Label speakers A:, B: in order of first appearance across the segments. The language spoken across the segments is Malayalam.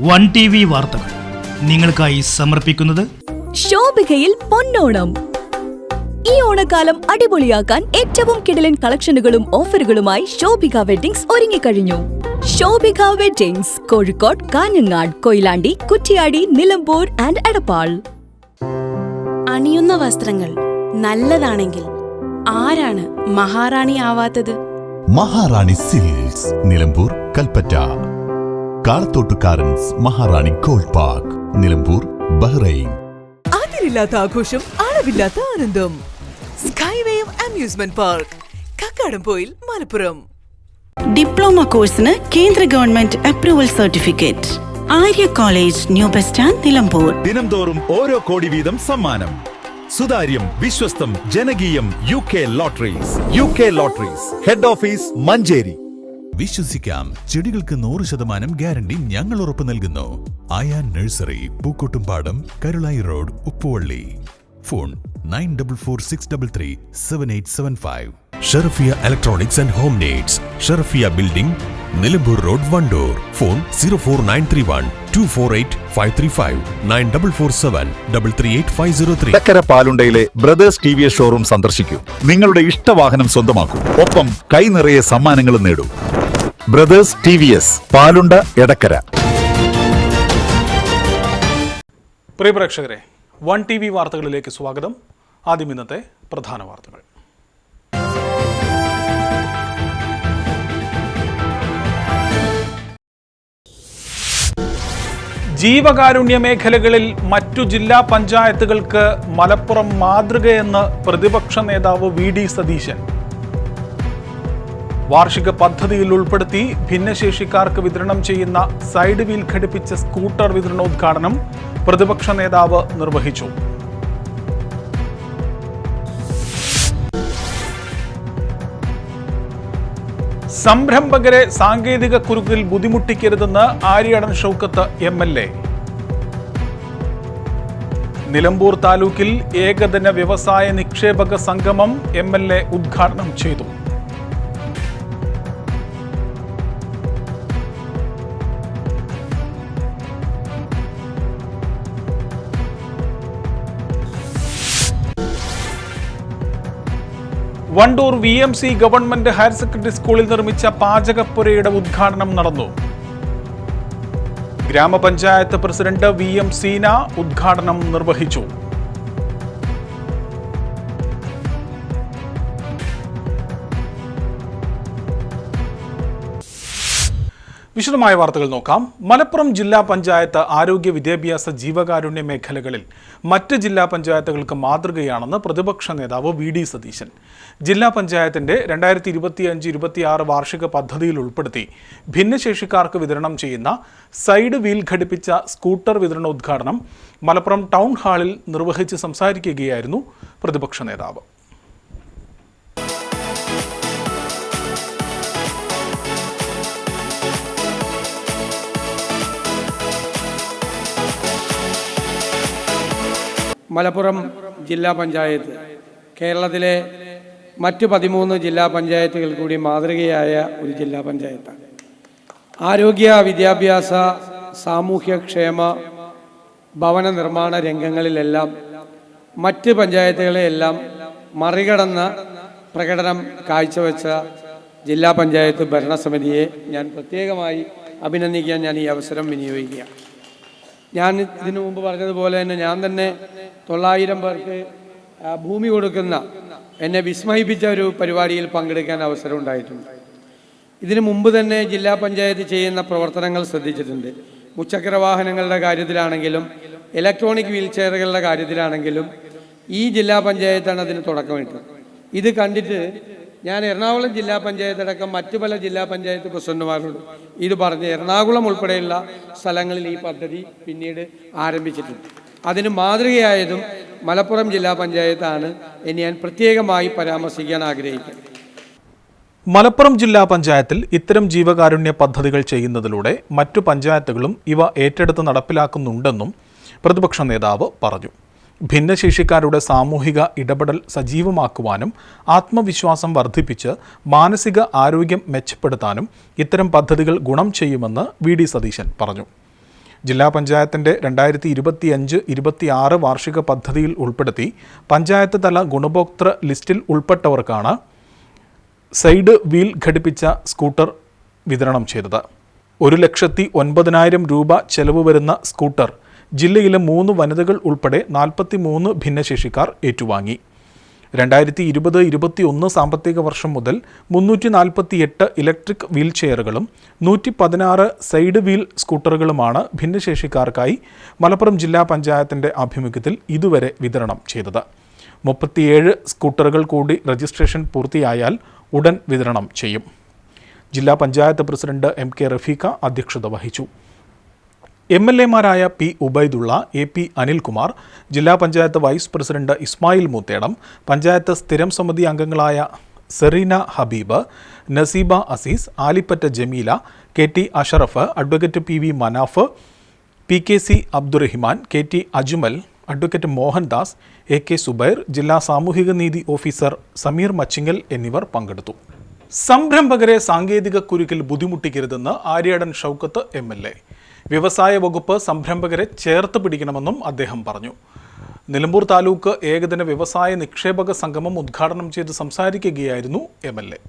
A: വൺ ടി വി വാർത്തകൾ നിങ്ങൾക്കായി സമർപ്പിക്കുന്നത്
B: ശോഭികയിൽ പൊന്നോണം. ഈ ഓണക്കാലം അടിപൊളിയാക്കാൻ ഏറ്റവും കിടലൻ കളക്ഷനുകളും ഓഫറുകളുമായി ശോഭിക വെഡിങ്സ് ഒരുങ്ങിക്കഴിഞ്ഞു. Shobhika weddings Kozhikode Kanhangad Koyilandy Kuttiady Nilambur and Edappal.
C: അണിയുന്ന വസ്ത്രങ്ങൾ നല്ലതാണെങ്കിൽ ആരാണ് മഹാറാണി ആവാത്തത്?
D: Maharani silks Nilambur Kalpetta. കാളത്തോട്ടുകാരൻസ് Maharani gold park Nilambur Bahrain.
E: അതിരില്ലാത്ത ആഘോഷം അളവില്ലാത്ത ആനന്ദം. സ്കൈവേയും amusement park Kakkadampoyil Malappuram.
C: Diploma കോഴ്സിന് കേന്ദ്ര government approval certificate Arya college new bus stand Nilambur.
F: ദിനംതോറും ഓരോ കോടി വീതം സമ്മാനം. സുതാര്യം വിശ്വസ്തം ജനകീയം U K lotteries U K lotteries head office Manjeri.
D: വിശ്വസിക്കാം. ചെടികൾക്ക് നൂറ് ശതമാനം ഗ്യാരണ്ടി ഞങ്ങൾ ഉറപ്പു നൽകുന്നു. Aaya nursery Pookkottumpadam Karulai road Uppuvally. Phone nine double four six double three seven eight seven five. Sherafiya electronics and home needs. Sherafiya building Nilambur road Wandoor. Phone zero four nine three one two four eight five three five. Nine double four seven double three eight five zero three.
F: ചക്കര പാലുണ്ടയിലെ brothers T V S showroom സന്ദർശിക്കൂ. നിങ്ങളുടെ ഇഷ്ടവാഹനം സ്വന്തമാക്കൂ. ഒപ്പം കൈ നിറയെ സമ്മാനങ്ങളും നേടൂ. Brothers T V S Palunda Edakkara.
G: പ്രിയ പ്രേക്ഷകരെ വൺ ടി വി വാർത്തകളിലേക്ക് സ്വാഗതം. ആദ്യം ഇന്നത്തെ പ്രധാന വാർത്തകൾ. ജീവകാരുണ്യ മേഖലകളിൽ മറ്റു ജില്ലാ പഞ്ചായത്തുകൾക്ക് മലപ്പുറം മാതൃകയെന്ന് പ്രതിപക്ഷ നേതാവ് വി ഡി സതീശൻ. വാർഷിക പദ്ധതിയിൽ ഉൾപ്പെടുത്തി ഭിന്നശേഷിക്കാർക്ക് വിതരണം ചെയ്യുന്ന സൈഡ് വീൽ ഘടിപ്പിച്ച സ്കൂട്ടർ വിതരണോദ്ഘാടനം പ്രതിപക്ഷ നേതാവ് നിർവഹിച്ചു. സംരംഭകരെ സാങ്കേതിക കുരുക്കിൽ ബുദ്ധിമുട്ടിക്കരുതെന്ന് Aryadan Shoukath M L A. Nilambur താലൂക്കിൽ ഏകദിന വ്യവസായ നിക്ഷേപക സംഗമം എം എൽ എ ഉദ്ഘാടനം ചെയ്തു. Wandoor V M C government higher secondary സ്കൂളിൽ നിർമ്മിച്ച പാചകപ്പുരയുടെ ഉദ്ഘാടനം നടന്നു. ഗ്രാമപഞ്ചായത്ത് പ്രസിഡന്റ് വി എം സീന ഉദ്ഘാടനം നിർവഹിച്ചു. വിശദമായ വാർത്തകൾ നോക്കാം. മലപ്പുറം ജില്ലാ പഞ്ചായത്ത് ആരോഗ്യ വിദ്യാഭ്യാസ ജീവകാരുണ്യ മേഖലകളിൽ മറ്റ് ജില്ലാ പഞ്ചായത്തുകൾക്ക് മാതൃകയാണെന്ന് പ്രതിപക്ഷ നേതാവ് വി ഡി സതീശൻ. ജില്ലാ പഞ്ചായത്തിന്റെ രണ്ടായിരത്തി ഇരുപത്തിയഞ്ച് ഇരുപത്തിയാറ് വാർഷിക പദ്ധതിയിൽ ഉൾപ്പെടുത്തി ഭിന്നശേഷിക്കാർക്ക് വിതരണം ചെയ്യുന്ന സൈഡ് വീൽ ഘടിപ്പിച്ച സ്കൂട്ടർ വിതരണോദ്ഘാടനം മലപ്പുറം ടൗൺ ഹാളിൽ നിർവഹിച്ച് സംസാരിക്കുകയായിരുന്നു പ്രതിപക്ഷ നേതാവ്.
H: മലപ്പുറം ജില്ലാ പഞ്ചായത്ത്. കേരളത്തിലെ മറ്റ് പതിമൂന്ന് ജില്ലാ പഞ്ചായത്തുകൾ കൂടി മാതൃകയായ ഒരു ജില്ലാ പഞ്ചായത്താണ്. ആരോഗ്യ വിദ്യാഭ്യാസ സാമൂഹ്യക്ഷേമ ഭവന നിർമ്മാണ രംഗങ്ങളിലെല്ലാം മറ്റ് പഞ്ചായത്തുകളെയെല്ലാം മറികടന്ന പ്രകടനം കാഴ്ചവെച്ച ജില്ലാ പഞ്ചായത്ത് ഭരണസമിതിയെ ഞാൻ പ്രത്യേകമായി അഭിനന്ദിക്കാൻ ഞാൻ ഈ അവസരം വിനിയോഗിക്കുക ഞാൻ ഇതിനു മുമ്പ് പറഞ്ഞതുപോലെ തന്നെ ഞാൻ തന്നെ തൊള്ളായിരം പേർക്ക് ഭൂമി കൊടുക്കുന്ന എന്നെ വിസ്മയിപ്പിച്ച ഒരു പരിപാടിയിൽ പങ്കെടുക്കാൻ അവസരം ഉണ്ടായിട്ടുണ്ട്. ഇതിനു മുമ്പ് തന്നെ ജില്ലാ പഞ്ചായത്ത് ചെയ്യുന്ന പ്രവർത്തനങ്ങൾ ശ്രദ്ധിച്ചിട്ടുണ്ട്. മുച്ചക്ര വാഹനങ്ങളുടെ കാര്യത്തിലാണെങ്കിലും ഇലക്ട്രോണിക് വീൽ ചെയറുകളുടെ കാര്യത്തിലാണെങ്കിലും ഈ ജില്ലാ പഞ്ചായത്താണ് അതിന് തുടക്കമിട്ടത്. ഇത് കണ്ടിട്ട് ഞാൻ എറണാകുളം ജില്ലാ പഞ്ചായത്ത് അടക്കം മറ്റു പല ജില്ലാ പഞ്ചായത്ത് പ്രസിഡന്റുമാരോട് ഇത് പറഞ്ഞ് എറണാകുളം ഉൾപ്പെടെയുള്ള സ്ഥലങ്ങളിൽ ഈ പദ്ധതി പിന്നീട് ആരംഭിച്ചിട്ടുണ്ട്. അതിന് മാതൃകയായതും മലപ്പുറം ജില്ലാ പഞ്ചായത്താണ് എന്ന് ഞാൻ പ്രത്യേകമായി പരാമർശിക്കാൻ ആഗ്രഹിക്കുന്നു
G: മലപ്പുറം ജില്ലാ പഞ്ചായത്തിൽ ഇത്തരം ജീവകാരുണ്യ പദ്ധതികൾ ചെയ്യുന്നതിലൂടെ മറ്റു പഞ്ചായത്തുകളും ഇവ ഏറ്റെടുത്ത് നടപ്പിലാക്കുന്നുണ്ടെന്നും പ്രതിപക്ഷ നേതാവ് പറഞ്ഞു. ഭിന്നശേഷിക്കാരുടെ സാമൂഹിക ഇടപെടൽ സജീവമാക്കുവാനും ആത്മവിശ്വാസം വർദ്ധിപ്പിച്ച് മാനസിക ആരോഗ്യം മെച്ചപ്പെടുത്താനും ഇത്തരം പദ്ധതികൾ ഗുണം ചെയ്യുമെന്ന് വി ഡി സതീശൻ പറഞ്ഞു. ജില്ലാ പഞ്ചായത്തിന്റെ രണ്ടായിരത്തി ഇരുപത്തി അഞ്ച് ഇരുപത്തി ആറ് വാർഷിക പദ്ധതിയിൽ ഉൾപ്പെടുത്തി പഞ്ചായത്ത് തല ഗുണഭോക്തൃ ലിസ്റ്റിൽ ഉൾപ്പെട്ടവർക്കാണ് സൈഡ് വീൽ ഘടിപ്പിച്ച സ്കൂട്ടർ വിതരണം ചെയ്തത്. ഒരു ലക്ഷത്തി ഒൻപതിനായിരം രൂപ ചെലവ് വരുന്ന സ്കൂട്ടർ ജില്ലയിലെ മൂന്ന് വനിതകൾ ഉൾപ്പെടെ നാൽപ്പത്തി മൂന്ന് ഭിന്നശേഷിക്കാർ ഏറ്റുവാങ്ങി. രണ്ടായിരത്തി ഇരുപത് ഇരുപത്തി ഒന്ന് സാമ്പത്തിക വർഷം മുതൽ മുന്നൂറ്റി നാൽപ്പത്തി എട്ട് ഇലക്ട്രിക് വീൽ ചെയറുകളും നൂറ്റി പതിനാറ് സൈഡ് വീൽ സ്കൂട്ടറുകളുമാണ് ഭിന്നശേഷിക്കാർക്കായി മലപ്പുറം ജില്ലാ പഞ്ചായത്തിന്റെ ആഭിമുഖ്യത്തിൽ ഇതുവരെ വിതരണം ചെയ്തത്. മുപ്പത്തിയേഴ് സ്കൂട്ടറുകൾ കൂടി രജിസ്ട്രേഷൻ പൂർത്തിയായാൽ ഉടൻ വിതരണം ചെയ്യും. ജില്ലാ panchayat president M K Rafeeqa അധ്യക്ഷത വഹിച്ചു. M L എമാരായ P Ubaidulla A P Anilkumar ജില്ലാ പഞ്ചായത്ത് വൈസ് പ്രസിഡന്റ് ഇസ്മായിൽ മൂത്തേടം പഞ്ചായത്ത് സ്ഥിരം സമിതി അംഗങ്ങളായ Sereena Habeeb Naseeba Azeez Alippatta Jameela K T Ashraf advocate P V Manaf P K C Abdurahiman K T Ajmal advocate Mohandas A K Subair ജില്ലാ സാമൂഹിക നീതി ഓഫീസർ സമീർ മച്ചിങ്ങൽ എന്നിവർ പങ്കെടുത്തു. സംരംഭകരെ സാങ്കേതിക കുരുക്കിൽ ബുദ്ധിമുട്ടിക്കരുതെന്ന് Aryadan Shoukath M L A. വ്യവസായ വകുപ്പ് സംരംഭകരെ ചേർത്ത് പിടിക്കണമെന്നും അദ്ദേഹം പറഞ്ഞു. നിലമ്പൂർ താലൂക്ക് ഏകദിന വ്യവസായ നിക്ഷേപക സംഗമം ഉദ്ഘാടനം ചെയ്ത് സംസാരിക്കുകയായിരുന്നു എം എൽ എ.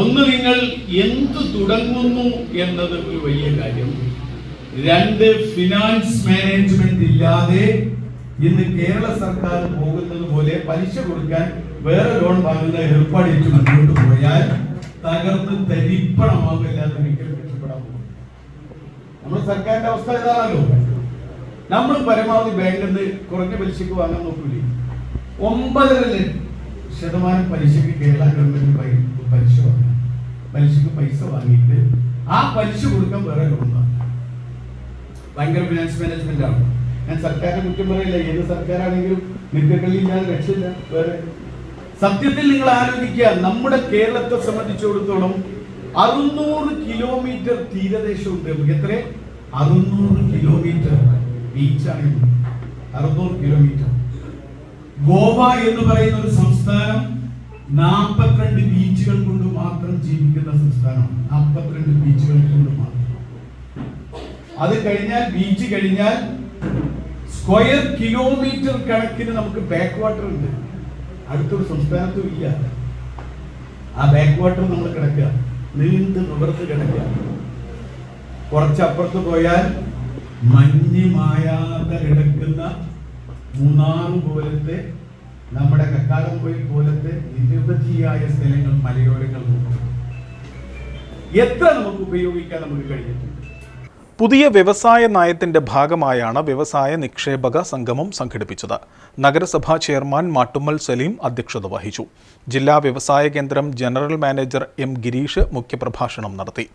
I: ഒന്ന് നിങ്ങൾ എന്ത് തുടങ്ങുന്നു എന്നത് ഒരു വലിയ കാര്യം. രണ്ട് ഫിനാൻസ് മാനേജ്മെന്റ് ഇല്ലാതെ ഇന്ന് കേരള സർക്കാർ പോകുന്നത് പോലെ പലിശ കൊടുക്കാൻ വേറെ ലോൺ വാങ്ങുന്ന ഏർപ്പാടേറ്റ് മുന്നോട്ട് പോയാൽ തകർന്ന് തരിപ്പണമാകില്ലാതെ പോകും നമ്മുടെ സർക്കാരിന്റെ അവസ്ഥ ഇതാണല്ലോ. നമ്മൾ പരമാവധി ബാങ്കിൽ നിന്ന് കുറഞ്ഞ പലിശക്ക് വാങ്ങാൻ നോക്കൂലേ. ഒമ്പതര ശതമാനം പലിശക്ക് കേരള ഗവൺമെന്റ് പലിശ വാങ്ങാം. പലിശക്ക് പൈസ വാങ്ങിയിട്ട് ആ പലിശ കൊടുക്കാൻ വേറെ വാങ്ങാം ഭയങ്കര ഫിനാൻസ് മാനേജ്മെന്റ് ആണ്. ഞാൻ സർക്കാരിനെ കുറ്റം പറയില്ല. ഏത് സർക്കാരാണെങ്കിലും നിത്യക്കളിയില്ലാതെ രക്ഷയില്ല. വേറെ. സത്യത്തിൽ നിങ്ങൾ ആലോചിക്കുക. നമ്മുടെ കേരളത്തെ സംബന്ധിച്ചിടത്തോളം അറുന്നൂറ് കിലോമീറ്റർ തീരദേശമുണ്ട്. നമുക്ക് എത്ര അറുന്നൂറ് കിലോമീറ്റർ ബീച്ചാണ്. അറുന്നൂറ് കിലോമീറ്റർ. ഗോവ എന്ന് പറയുന്ന ഒരു സംസ്ഥാനം നാൽപ്പത്തിരണ്ട് ബീച്ചുകൾ കൊണ്ട് മാത്രം ജീവിക്കുന്ന സംസ്ഥാനമാണ്. നാൽപ്പത്തിരണ്ട് ബീച്ചുകൾ കൊണ്ട് മാത്രം. അത് കഴിഞ്ഞാൽ ബീച്ച് കഴിഞ്ഞാൽ സ്ക്വയർ കിലോമീറ്റർ കണക്കിന് നമുക്ക് ബാക്ക് വാട്ടർ ഉണ്ട്. അടുത്തൊരു സംസ്ഥാനത്തും ഇല്ല. ആ ബാക്ക് വാട്ടർ നമ്മൾ കിടക്കുക. നീണ്ട് നിവർത്ത് കിടക്കാം കുറച്ചപ്പുറത്ത് പോയാൽ മഞ്ഞ് മായാതെ കിടക്കുന്ന മൂന്നാറ് പോലത്തെ നമ്മുടെ കക്കാടം കോയിൽ പോലത്തെ നിരവധിയായ സ്ഥലങ്ങൾ മലയോരങ്ങൾ. എത്ര നമുക്ക് ഉപയോഗിക്കാൻ നമുക്ക് കഴിഞ്ഞിട്ടുണ്ട്
G: പുതിയ വ്യവസായ നയത്തിന്റെ ഭാഗമായാണ് വ്യവസായ നിക്ഷേപക സംഗമം സംഘടിപ്പിച്ചത്. നഗരസഭാ ചെയർമാൻ മാട്ടുമ്മൽ സലീം അധ്യക്ഷത വഹിച്ചു. ജില്ലാ വ്യവസായ കേന്ദ്രം ജനറൽ മാനേജർ എം ഗിരീഷ് മുഖ്യപ്രഭാഷണം നടത്തി.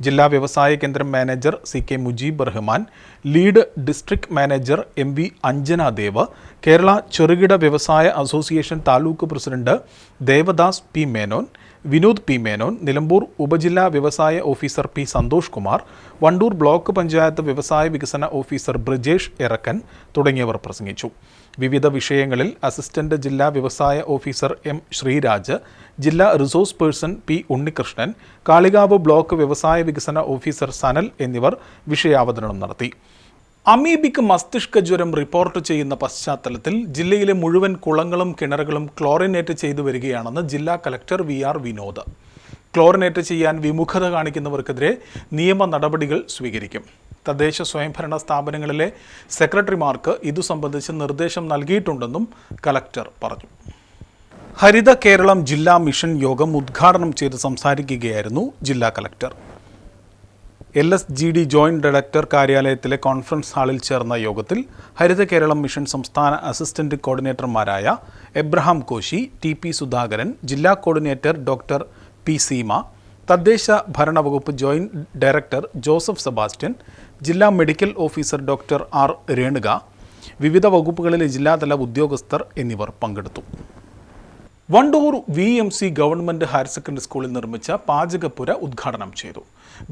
G: ജില്ലാ വ്യവസായ കേന്ദ്രം manager C K Mujeeb Rahman lead district manager M V Anjana Dev Kerala ചെറുകിട വ്യവസായ association taluk president Devadas P Menon Vinod P Menon Nilambur ഉപജില്ലാ വ്യവസായ officer P Santhosh Kumar Wandoor block panchayat വ്യവസായ വികസന ഓഫീസർ ബ്രിജേഷ് ഇറക്കൻ തുടങ്ങിയവർ പ്രസംഗിച്ചു. വിവിധ വിഷയങ്ങളിൽ അസിസ്റ്റന്റ് ജില്ലാ വ്യവസായ ഓഫീസർ എം ശ്രീരാജ് ജില്ലാ resource person P Unnikrishnan Kalikavu block വ്യവസായ വികസന ഓഫീസർ സനൽ എന്നിവർ വിഷയാവതരണം നടത്തി. അമീബിക്ക് മസ്തിഷ്ക ജ്വരം റിപ്പോർട്ട് ചെയ്യുന്ന പശ്ചാത്തലത്തിൽ ജില്ലയിലെ മുഴുവൻ കുളങ്ങളും കിണറുകളും ക്ലോറിനേറ്റ് ചെയ്തു വരികയാണെന്ന് ജില്ലാ collector V R Vinod. Chlorinate ചെയ്യാൻ വിമുഖത കാണിക്കുന്നവർക്കെതിരെ നിയമ നടപടികൾ സ്വീകരിക്കും. തദ്ദേശ സ്വയംഭരണ സ്ഥാപനങ്ങളിലെ സെക്രട്ടറിമാർക്ക് ഇതു സംബന്ധിച്ച് നിർദ്ദേശം നൽകിയിട്ടുണ്ടെന്നും കലക്ടർ പറഞ്ഞു. ഹരിത കേരളം ജില്ലാ മിഷൻ യോഗം ഉദ്ഘാടനം ചെയ്ത് സംസാരിക്കുകയായിരുന്നു ജില്ലാ collector. L S G D joint director കാര്യാലയത്തിലെ conference ഹാളിൽ ചേർന്ന യോഗത്തിൽ ഹരിത കേരളം മിഷൻ സംസ്ഥാന അസിസ്റ്റന്റ് കോർഡിനേറ്റർമാരായ എബ്രഹാം കോശി ടി പി സുധാകരൻ ജില്ലാ കോർഡിനേറ്റർ ഡോക്ടർ പി സീമ തദ്ദേശ ഭരണവകുപ്പ് ജോയിന്റ് ഡയറക്ടർ ജോസഫ് സെബാസ്റ്റ്യൻ ജില്ലാ medical officer doctor R Renuka വിവിധ വകുപ്പുകളിലെ ജില്ലാതല ഉദ്യോഗസ്ഥർ എന്നിവർ പങ്കെടുത്തു. Wandoor V M C government higher secondary സ്കൂളിൽ നിർമ്മിച്ച പാചകപ്പുര ഉദ്ഘാടനം ചെയ്തു.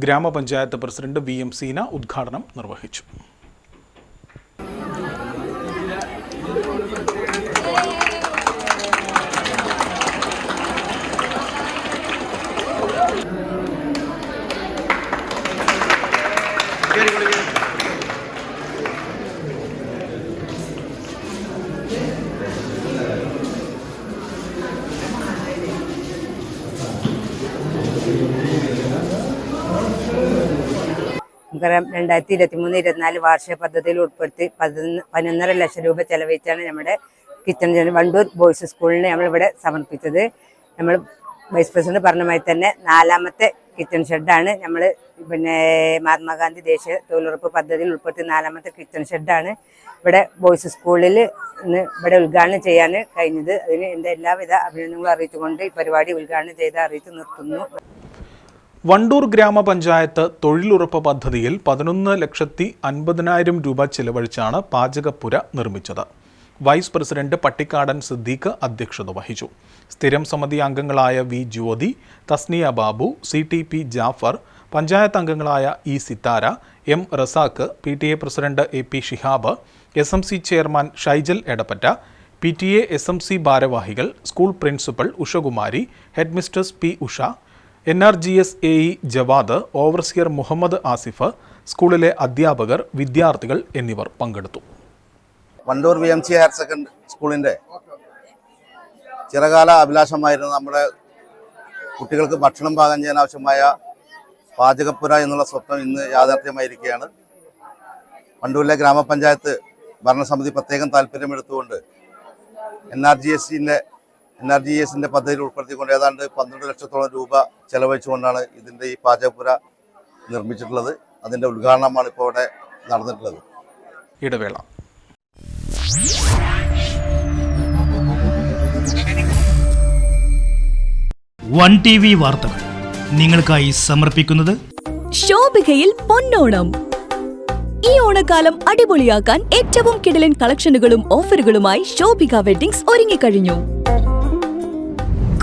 G: ഗ്രാമപഞ്ചായത്ത് പ്രസിഡന്റ് വി എം സീന ഉദ്ഘാടനം നിർവഹിച്ചു.
J: രണ്ടായിരത്തി ഇരുപത്തി മൂന്ന് ഇരുപത്തിനാല് വാർഷിക പദ്ധതിയിൽ ഉൾപ്പെടുത്തി പതിനൊന്ന് പതിനൊന്നര ലക്ഷം രൂപ ചെലവഴിച്ചാണ് നമ്മുടെ കിച്ചൺ വണ്ടൂർ ബോയ്സ് സ്കൂളിനെ നമ്മളിവിടെ സമർപ്പിച്ചത്. നമ്മൾ വൈസ് പ്രസിഡന്റ് പറഞ്ഞമായി തന്നെ നാലാമത്തെ കിച്ചൺ ഷെഡാണ് നമ്മൾ പിന്നെ മഹാത്മാഗാന്ധി ദേശീയ തൊഴിലുറപ്പ് പദ്ധതിയിൽ ഉൾപ്പെടുത്തി നാലാമത്തെ കിച്ചൺ ഷെഡാണ് ഇവിടെ ബോയ്സ് സ്കൂളിൽ ഇന്ന് ഇവിടെ ഉദ്ഘാടനം ചെയ്യാൻ കഴിഞ്ഞത്. അതിന് എന്റെ എല്ലാവിധ അഭിനന്ദനങ്ങളും അറിയിച്ചുകൊണ്ട് ഈ പരിപാടി ഉദ്ഘാടനം ചെയ്ത് അറിയിച്ചു നിർത്തുന്നു.
G: വണ്ടൂർ ഗ്രാമപഞ്ചായത്ത് തൊഴിലുറപ്പ് പദ്ധതിയിൽ പതിനൊന്ന് ലക്ഷത്തി അൻപതിനായിരം രൂപ ചിലവഴിച്ചാണ് പാചകപ്പുര നിർമ്മിച്ചത്. വൈസ് പ്രസിഡന്റ് പട്ടിക്കാടൻ സിദ്ദീഖ് അധ്യക്ഷത വഹിച്ചു. സ്ഥിരം സമിതി അംഗങ്ങളായ V Jyothi Thasniya Babu C T P Jafar panchayat അംഗങ്ങളായ E Sithara M Razak P T A president A P Shihab S M C chairman Shaijal Edappatta P T A S M C ഭാരവാഹികൾ school principal Ushakumari headmistress P Usha N R G S A E Jawad overseer Muhammad Asif സ്കൂളിലെ അധ്യാപകർ വിദ്യാർത്ഥികൾ എന്നിവർ പങ്കെടുത്തു.
K: Wandoor V M C higher secondary സ്കൂളിന്റെ ചിറകാല അഭിലാഷമായിരുന്നു നമ്മുടെ കുട്ടികൾക്ക് ഭക്ഷണം പാകം ചെയ്യാൻ ആവശ്യമായ പാചകപ്പുര എന്നുള്ള സ്വപ്നം ഇന്ന് യാഥാർത്ഥ്യമായിരിക്കുകയാണ്. വണ്ടൂരിലെ ഗ്രാമപഞ്ചായത്ത് ഭരണസമിതി പ്രത്യേകം താല്പര്യമെടുത്തുകൊണ്ട് എൻ ആർ ജി എസ് സിന്റെ എൻ ആർ ജി എസിന്റെ പദ്ധതിയിൽ ഉൾപ്പെടുത്തിക്കൊണ്ട് ഏതാണ്ട് പന്ത്രണ്ട് ലക്ഷത്തോളം രൂപ ചെലവഴിച്ചുകൊണ്ടാണ് ഇതിന്റെ ഈ പാചകപ്പുര നിർമ്മിച്ചിട്ടുള്ളത്. അതിന്റെ ഉദ്ഘാടനമാണ് ഇപ്പോൾ ഇവിടെ നടന്നിട്ടുള്ളത്.
G: ഇടവേള.
A: വൺ ടി വി വാർത്തകൾ നിങ്ങൾക്കായി സമർപ്പിക്കുന്നത്
B: ശോഭികയിൽ പൊന്നോണം. ഈ ഓണക്കാലം അടിപൊളിയാക്കാൻ ഏറ്റവും കിടലൻ കളക്ഷനുകളും ഓഫറുകളുമായി ശോഭിക വെഡിങ്സ് ഒരുങ്ങിക്കഴിഞ്ഞു.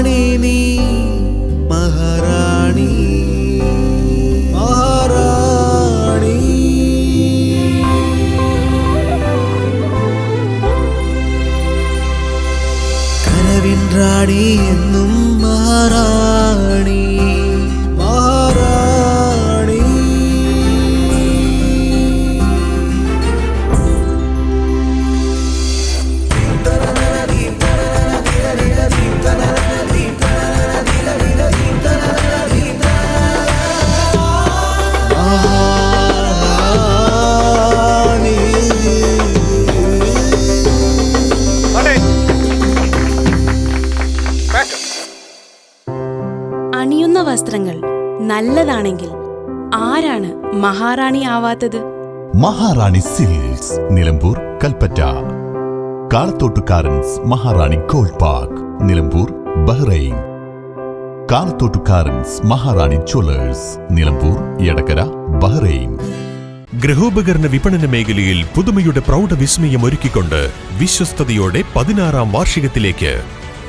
L: റാണി നീ മഹാറാണി. മഹാറാണി. കനവിൻ റാണി എന്നും മഹാറാണി മഹാറാണി
M: ആവാത്തത്?
D: Maharani silks Nilambur Kalpetta. കാളത്തോട്ടുകാരൻസ് Maharani gold park Nilambur Bahrain. കാളത്തോട്ടുകാരൻസ് Maharani jewellers Nilambur Edakkara Bahrain.
N: ഗൃഹോപകരണ വിപണന മേഖലയിൽ പുതുമയുടെ പ്രൗഢ വിസ്മയം ഒരുക്കിക്കൊണ്ട് വിശ്വസ്തയോടെ പതിനാറാം വാർഷികത്തിലേക്ക്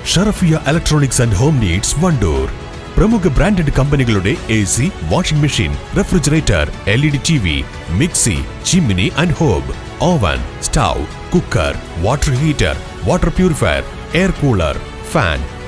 N: Sharafiya electronics and home needs Wandoor. പ്രമുഖ ബ്രാൻഡഡ് കമ്പനികളുടെ A C washing machine refrigerator L E D T V mixie chimney and hob oven stove cooker water heater water purifier air cooler fan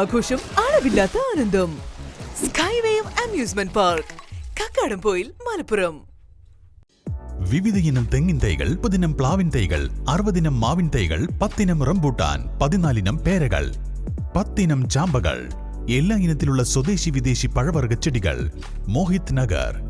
E: ആഘോഷം അളവില്ലാത്ത ആനന്ദം. Skyway amusement park Kakkadampoyil Malappuram.
D: വിവിധയിനം തെങ്ങിൻ തൈകൾ മുപ്പതിനം പ്ലാവിൻ തൈകൾ അറുപതിനം മാവിൻ തൈകൾ പത്തിനം റംബൂട്ടാൻ പതിനാലിനം പേരകൾ പത്തിനം ചാമ്പകൾ എല്ലാ ഇനത്തിലുള്ള സ്വദേശി വിദേശി പഴവർഗ ചെടികൾ. Mohit Nagar.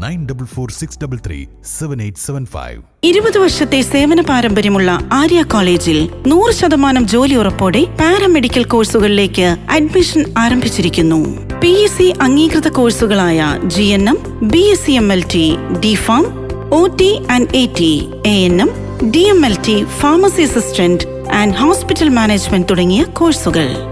D: nine double four six double three seven eight seven five.
C: ഇരുപത് വർഷത്തെ സേവന പാരമ്പര്യമുള്ള ആര്യ കോളേജിൽ നൂറ് ശതമാനം ജോലി ഉറപ്പോടെ പാരാമെഡിക്കൽ കോഴ്സുകളിലേക്ക് അഡ്മിഷൻ ആരംഭിച്ചിരിക്കുന്നു. പി എസ് സി അംഗീകൃത കോഴ്സുകളായ G N M B S C M L T D pharm O T and A T A N M D M L T pharmacy assistant and hospital management തുടങ്ങിയ കോഴ്സുകൾ.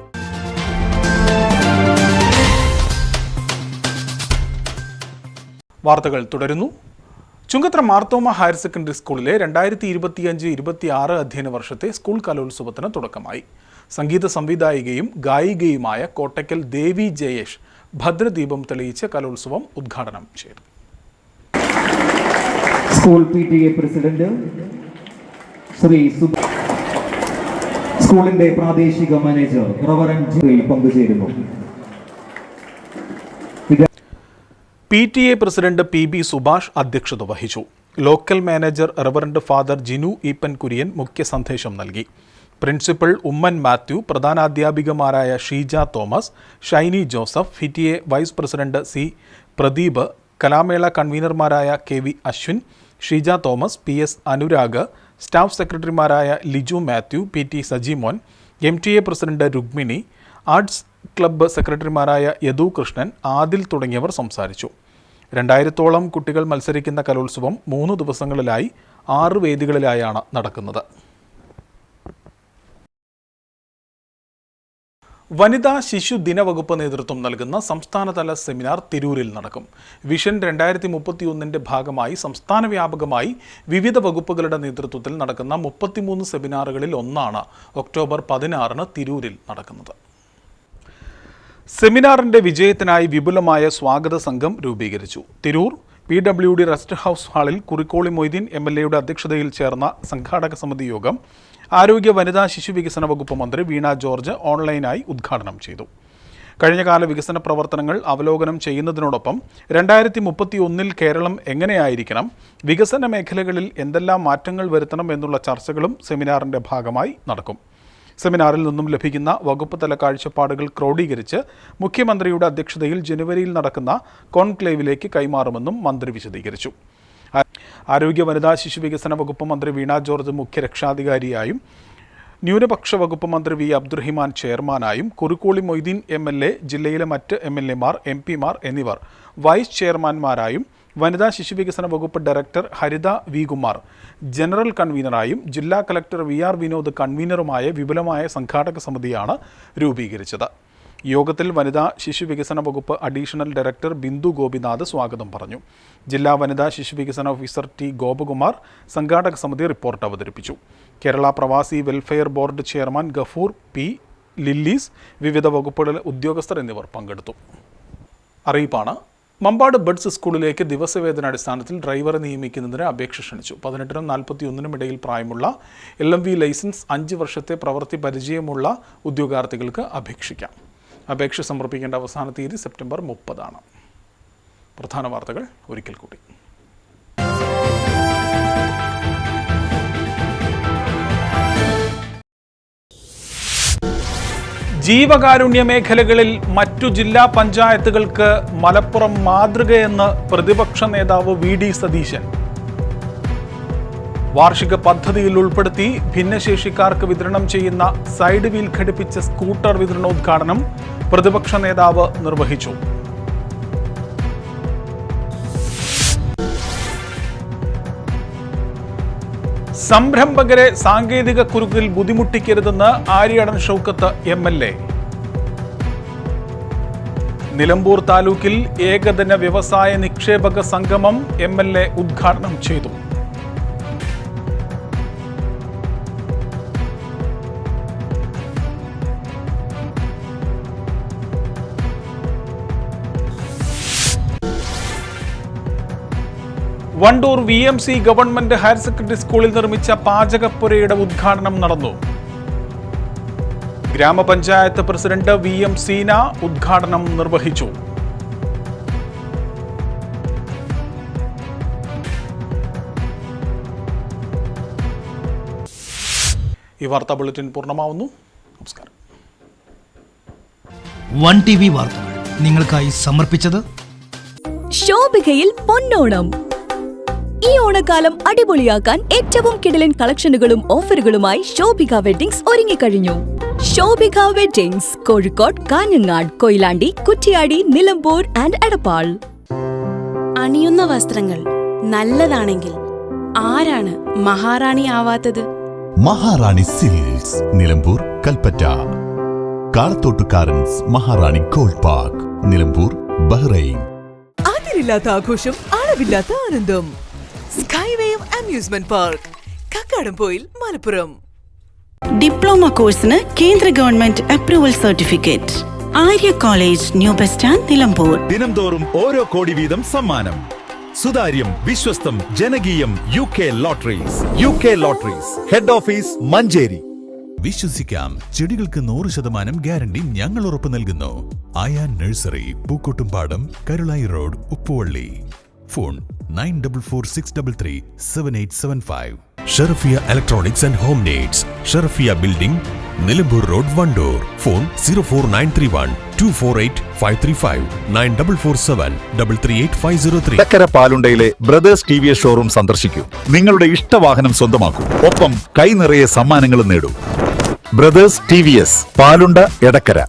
G: വാർത്തകൾ തുടരുന്നു. ചുങ്കത്ര മാർത്തോമ ഹയർ സെക്കൻഡറി സ്കൂളിലെ രണ്ടായിരത്തി ഇരുപത്തിയഞ്ച് ഇരുപത്തിയാറ് അധ്യയന വർഷത്തെ സ്കൂൾ കലോത്സവത്തിന് തുടക്കമായി. സംഗീത സംവിധായികയും ഗായികയുമായ കോട്ടയ്ക്കൽ ദേവി ജയേഷ് ഭദ്രദീപം തെളിയിച്ച് കലോത്സവം ഉദ്ഘാടനം ചെയ്തു.
O: School P T A president Shri സ്കൂളിന്റെ പ്രാദേശിക manager reverend പങ്കുചേരുന്നു.
G: P T A president P B Subhash അധ്യക്ഷത വഹിച്ചു. Local manager reverend father Jinu Eapen Kurian മുഖ്യ സന്ദേശം നൽകി. Principal Oommen Mathew പ്രധാനാധ്യാപികമാരായ Sheeja Thomas Shiny Joseph A vice president C Pradeep കലാമേള കൺവീനർമാരായ K V Ashwin Sheeja Thomas P S Anurag staff സെക്രട്ടറിമാരായ Liju Mathew P T Sajimon M T A president Rukmini arts club സെക്രട്ടറിമാരായ യദു കൃഷ്ണൻ ആദിൽ തുടങ്ങിയവർ സംസാരിച്ചു. രണ്ടായിരത്തോളം കുട്ടികൾ മത്സരിക്കുന്ന കലോത്സവം മൂന്ന് ദിവസങ്ങളിലായി ആറ് വേദികളിലായാണ് നടക്കുന്നത്. വനിതാ ശിശു ദിനവകുപ്പ് നേതൃത്വം നൽകുന്ന സംസ്ഥാനതല സെമിനാർ തിരൂരിൽ നടക്കും. വിഷൻ രണ്ടായിരത്തി മുപ്പത്തിയൊന്നിന്റെ ഭാഗമായി സംസ്ഥാന വ്യാപകമായി വിവിധ വകുപ്പുകളുടെ നേതൃത്വത്തിൽ നടക്കുന്ന മുപ്പത്തിമൂന്ന് സെമിനാറുകളിൽ ഒന്നാണ് ഒക്ടോബർ പതിനാറിന് തിരൂരിൽ നടക്കുന്നത്. സെമിനാറിന്റെ വിജയത്തിനായി വിപുലമായ സ്വാഗത സംഘം രൂപീകരിച്ചു. Tirur P W D rest house ഹാളിൽ കുറിക്കോളി മൊയ്തീൻ എം എൽ എയുടെ അധ്യക്ഷതയിൽ ചേർന്ന സംഘാടക സമിതി യോഗം ആരോഗ്യ വനിതാ ശിശു വികസന വകുപ്പ് മന്ത്രി വീണ ജോർജ് ഓൺലൈനായി ഉദ്ഘാടനം ചെയ്തു. കഴിഞ്ഞകാല വികസന പ്രവർത്തനങ്ങൾ അവലോകനം ചെയ്യുന്നതിനോടൊപ്പം രണ്ടായിരത്തി മുപ്പത്തി ഒന്നിൽ കേരളം എങ്ങനെയായിരിക്കണം വികസന മേഖലകളിൽ എന്തെല്ലാം മാറ്റങ്ങൾ വരുത്തണം എന്നുള്ള ചർച്ചകളും സെമിനാറിന്റെ ഭാഗമായി നടക്കും. സെമിനാറിൽ നിന്നും ലഭിക്കുന്ന വകുപ്പ് തല കാഴ്ചപ്പാടുകൾ ക്രോഡീകരിച്ച് മുഖ്യമന്ത്രിയുടെ അധ്യക്ഷതയിൽ ജനുവരിയിൽ നടക്കുന്ന കോൺക്ലേവിലേക്ക് കൈമാറുമെന്നും മന്ത്രി വിശദീകരിച്ചു. ആരോഗ്യ വനിതാ ശിശു വികസന വകുപ്പ് മന്ത്രി വീണ ജോർജ് മുഖ്യ രക്ഷാധികാരിയായും ന്യൂനപക്ഷ വകുപ്പ് മന്ത്രി V Abdurahiman ചെയർമാനായും Kurukkoli Moideen M L A ജില്ലയിലെ മറ്റ് എം എൽ എമാർ എം പിമാർ എന്നിവർ വൈസ് ചെയർമാൻമാരായും വനിതാ ശിശു വികസന വകുപ്പ് director Haritha V Kumar general കൺവീനറായും ജില്ലാ കലക്ടർ വി ആർ വിനോദ് കൺവീനറുമായ വിപുലമായ സംഘാടക സമിതിയാണ് രൂപീകരിച്ചത്. യോഗത്തിൽ വനിതാ ശിശു വികസന വകുപ്പ് അഡീഷണൽ ഡയറക്ടർ ബിന്ദു ഗോപിനാഥ് സ്വാഗതം പറഞ്ഞു. ജില്ലാ വനിതാ ശിശു വികസന ഓഫീസർ ടി ഗോപകുമാർ സംഘാടക സമിതി റിപ്പോർട്ട് അവതരിപ്പിച്ചു. Kerala Pravasi welfare board chairman Gafoor P Lillies വിവിധ വകുപ്പുകളിലെ ഉദ്യോഗസ്ഥർ എന്നിവർ പങ്കെടുത്തു. അറിയിപ്പാണ് മമ്പാട് ബഡ്സ് സ്കൂളിലേക്ക് ദിവസവേതന അടിസ്ഥാനത്തിൽ ഡ്രൈവറെ നിയമിക്കുന്നതിന് അപേക്ഷ ക്ഷണിച്ചു. പതിനെട്ടിനും നാൽപ്പത്തിയൊന്നിനും ഇടയിൽ പ്രായമുള്ള എൽ എം വി ലൈസൻസ് അഞ്ച് വർഷത്തെ പ്രവൃത്തി പരിചയമുള്ള ഉദ്യോഗാർത്ഥികൾക്ക് അപേക്ഷിക്കാം. അപേക്ഷ സമർപ്പിക്കേണ്ട അവസാന തീയതി സെപ്റ്റംബർ മുപ്പതാണ്. പ്രധാന വാർത്തകൾ ഒരിക്കൽ കൂടി. ജീവകാരുണ്യ മേഖലകളിൽ മറ്റു ജില്ലാ പഞ്ചായത്തുകൾക്ക് മലപ്പുറം മാതൃകയെന്ന് പ്രതിപക്ഷ നേതാവ് വി ഡി സതീശൻ. വാർഷിക പദ്ധതിയിൽ ഉൾപ്പെടുത്തി ഭിന്നശേഷിക്കാർക്ക് വിതരണം ചെയ്യുന്ന സൈഡ് വീൽ ഘടിപ്പിച്ച സ്കൂട്ടർ വിതരണോദ്ഘാടനം പ്രതിപക്ഷ നേതാവ് നിർവഹിച്ചു. സംരംഭകരെ സാങ്കേതിക കുരുക്കിൽ ബുദ്ധിമുട്ടിക്കരുതെന്ന് Aryadan Shoukath M L A. Nilambur താലൂക്കിൽ ഏകദിന വ്യവസായ നിക്ഷേപക സംഗമം എം എൽ എ ഉദ്ഘാടനം ചെയ്തു. Wandoor V M C government higher secondary സ്കൂളിൽ നിർമ്മിച്ച പാചകപ്പുരയുടെ ഉദ്ഘാടനം നടന്നു. ഗ്രാമപഞ്ചായത്ത് പ്രസിഡന്റ് വി എം സീന ഉദ്ഘാടനം നിർവഹിച്ചു. ഈ വാർത്താ ബുള്ളറ്റിൻ പൂർണമാവുന്നു. നമസ്കാരം.
A: വൺ ടി വി വാർത്തകൾ നിങ്ങൾക്കായി സമർപ്പിച്ചത്
B: ശോഭികയിൽ പൊന്നോണം. ഈ ഓണക്കാലം അടിപൊളിയാക്കാൻ ഏറ്റവും കിടലൻ കളക്ഷനുകളും ഓഫറുകളുമായി ശോഭിക വെഡിങ്സ് ഒരുങ്ങിക്കഴിഞ്ഞു. Shobhika weddings Kozhikode Kanhangad Koyilandy Kuttiady Nilambur and Edappal.
M: അണിയുന്ന വസ്ത്രങ്ങൾ നല്ലതാണെങ്കിൽ ആരാണ് മഹാറാണി ആവാത്തത്?
D: Maharani silks Nilambur Kalpetta. കാളത്തോട്ടുകാരൻസ് Maharani gold park Nilambur Bahrain.
E: അതിരില്ലാത്ത ആഘോഷം അളവില്ലാത്ത ആനന്ദം. സ്കൈവേയും amusement park Kakkadampoyil Malappuram
C: diploma കോഴ്സിന് കേന്ദ്ര government approval certificate Arya college new bus stand Nilambur
F: ദിനംതോറും ഓരോ കോടി വീതം സമ്മാനം. സുതാര്യം വിശ്വസ്തം ജനകീയം U K lotteries U K lotteries head office Manjeri.
D: വിശ്വസിക്കാം. ചെടികൾക്ക് നൂറ് ശതമാനം ഗ്യാരണ്ടി ഞങ്ങൾ ഉറപ്പു നൽകുന്നു. Aaya nursery Pookkottumpadam Karulai road Uppuvally. Phone nine double four six double three seven eight seven five. Sherafiya electronics and home needs. Sherafiya building Nilambur road Wandoor. Phone zero four nine three one two four eight five three five nine double four seven double three eight five zero three.
F: Edakkara പാലുണ്ടയിലെ brothers T V S showroom സന്ദർശിക്കൂ. നിങ്ങളുടെ ഇഷ്ടവാഹനം സ്വന്തമാക്കൂ. ഒപ്പം കൈ നിറയെ സമ്മാനങ്ങളും നേടൂ. Brothers T V S Palunda Edakkara.